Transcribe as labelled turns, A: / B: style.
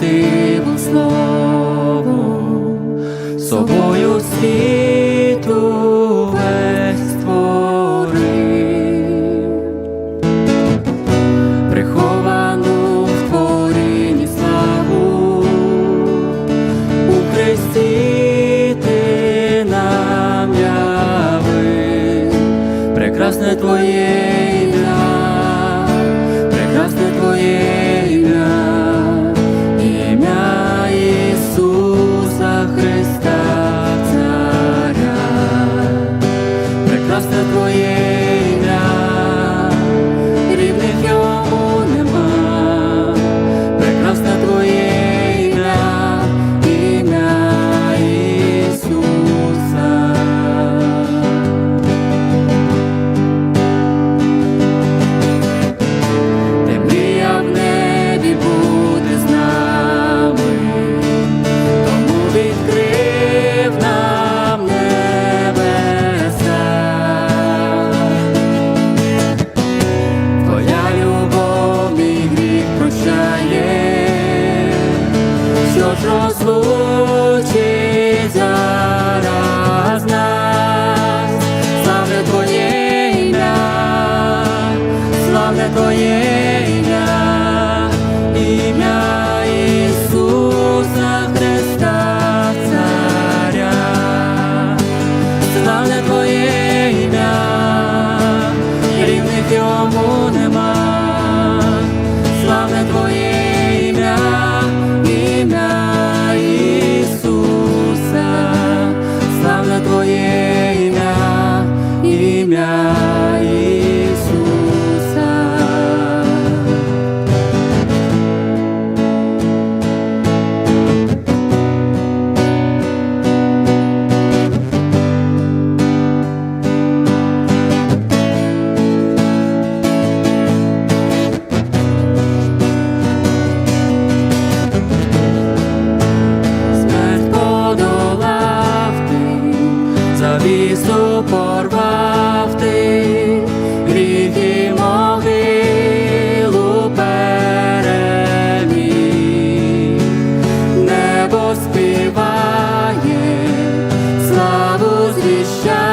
A: ти був словом, собою світу весь створив, приховану славу у Христі. Просто твоє. славне Твоє ім'я, славне Твоє ім'я, ім'я Ісуса Христа, Царя, славне Твоє ім'я, рівних йому нема. зустрічає.